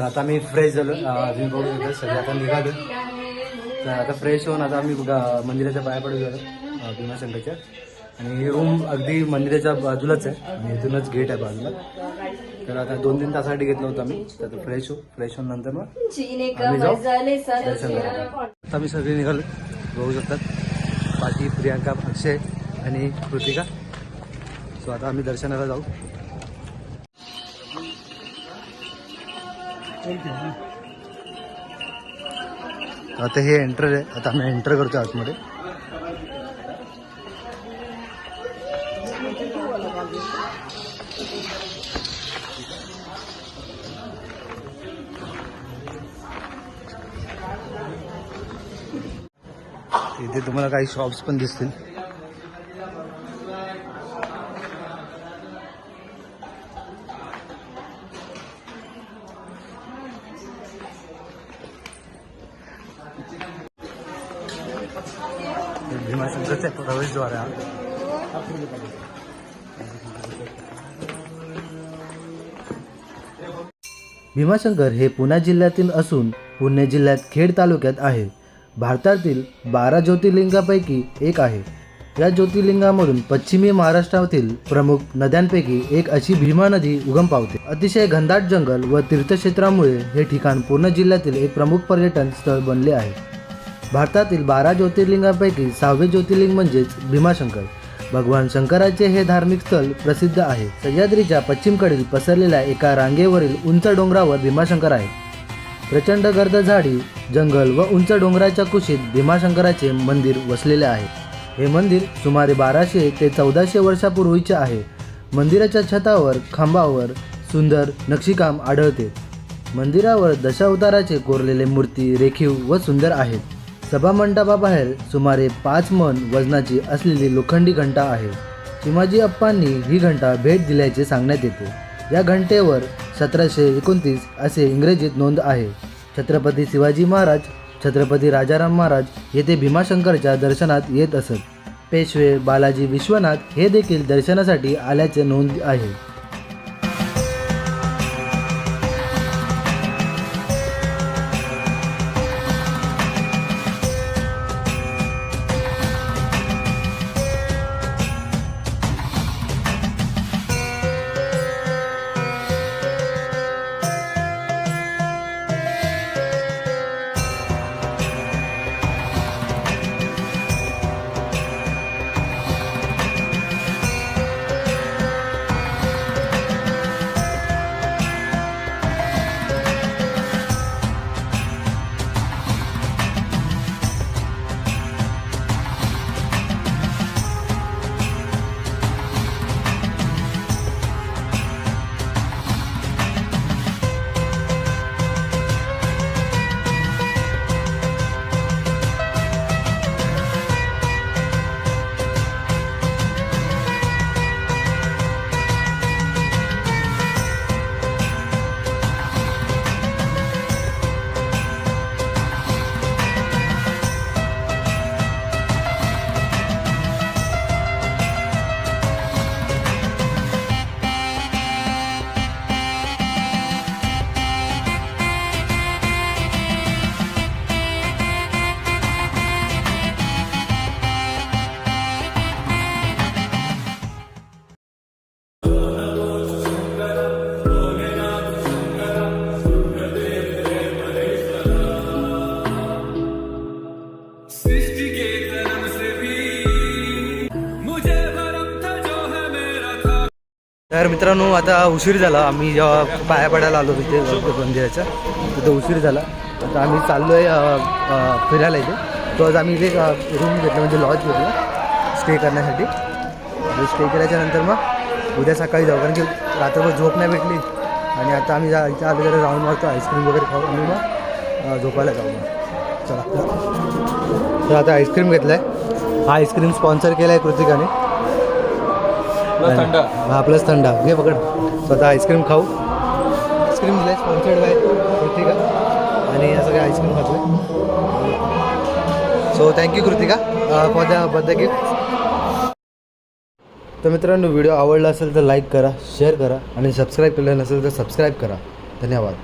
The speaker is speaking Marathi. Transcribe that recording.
आता आम्ही फ्रेश झालो. अं, तुम्ही बघू शकता सगळे आता निघालो तर आता फ्रेश होऊन आता आम्ही मंदिराच्या पाया पडू अं, भीमाशंकरच्या आणि ही रूम अगदी मंदिराच्या बाजूलाच आहे. आणि इथूनच गेट आहे बाजूला. तर आता दोन तीन तासासाठी घेतलं होतं आम्ही. तर आता फ्रेश हो फ्रेश होऊन नंतर मग आम्ही जाऊ. दर्शन आता आम्ही सगळे निघालो. बघू शकतात. बाकी प्रियांका अक्षय आणि कृतिका. सो आता आम्ही दर्शनाला जाऊ. आता हे एंटर आहे. आता आम्ही एंटर करतो आतमध्ये. इथे तुम्हाला काही शॉप्स पण दिसतील. हे भीमाशंकरचे भीमाशंकर हे पुणे जिल्ह्यातील असून पुणे जिल्ह्यात खेड तालुक्यात आहे. भारतातील बारा ज्योतिर्लिंगापैकी एक आहे. या ज्योतिर्लिंगामधून पश्चिमी महाराष्ट्रातील प्रमुख नद्यांपैकी एक अशी भीमा नदी उगम पावते. अतिशय घनदाट जंगल व तीर्थक्षेत्रामुळे हे ठिकाण पूर्ण जिल्ह्यातील एक प्रमुख पर्यटन स्थळ बनले आहे. भारतातील बारा ज्योतिर्लिंगांपैकी सहावे ज्योतिर्लिंग म्हणजेच भीमाशंकर. भगवान शंकराचे हे धार्मिक स्थळ प्रसिद्ध आहे. सह्याद्रीच्या पश्चिमकडील पसरलेल्या एका रांगेवरील उंच डोंगरावर भीमाशंकर आहे. प्रचंड गर्द झाडी जंगल व उंच डोंगराच्या कुशीत भीमाशंकराचे मंदिर वसलेले आहे. हे मंदिर सुमारे बाराशे ते चौदाशे वर्षापूर्वीचे आहे. मंदिराच्या छतावर खांबावर सुंदर नक्षीकाम आढळते. मंदिरावर दशावताराचे कोरलेले मूर्ती रेखीव व सुंदर आहेत. सभामंडपाबाहेर सुमारे पाच मन वजनाची असलेली लोखंडी घंटा आहे. चिमाजी अप्पांनी ही घंटा भेट दिल्याचे सांगण्यात येते. या घंटेवर सतराशे एकोणतीस असे इंग्रजीत नोंद आहे. छत्रपती शिवाजी महाराज छत्रपती राजाराम महाराज येथे भीमाशंकरच्या दर्शनात येत असत. पेशवे बालाजी विश्वनाथ हे देखील दर्शनासाठी आल्याचे नोंद आहे. तर मित्रांनो आता उशीर झाला. आम्ही जेव्हा पाया पडायला आलो तिथे मंदिराच्या तिथं उशीर झाला. आता आम्ही चाललो आहे फिरायला इथे. तो आज आम्ही इथे रूम घेतलं म्हणजे लॉज घेतला स्टे करण्यासाठी. स्टे केल्याच्यानंतर मग उद्या सकाळी जाऊ. कारण की रात्रभर झोप नाही भेटली. आणि आता आम्ही जा इथे आलो जरा राऊंड मारतो आईस्क्रीम वगैरे खाऊ. आणि मग झोपायला जाऊ मग. चला. तर आता आईस्क्रीम घेतलं आहे हा आईस्क्रीम स्पॉन्सर केला आहे कृतिकाने. थंड. हा प्लस थंडा. घे पकड. स्वतः आईस्क्रीम खाऊ. आईस्क्रीम दिलाय स्पॉन्सर्ड बाय कृतिका. आणि या सगळ्या आईस्क्रीम खातोय? So thank you Kritika for the बद्द गिफ्ट तर मित्रांनो व्हिडिओ आवडला असेल तर लाईक करा शेअर करा आणि सबस्क्राईब केलं नसेल तर सबस्क्राईब करा. धन्यवाद.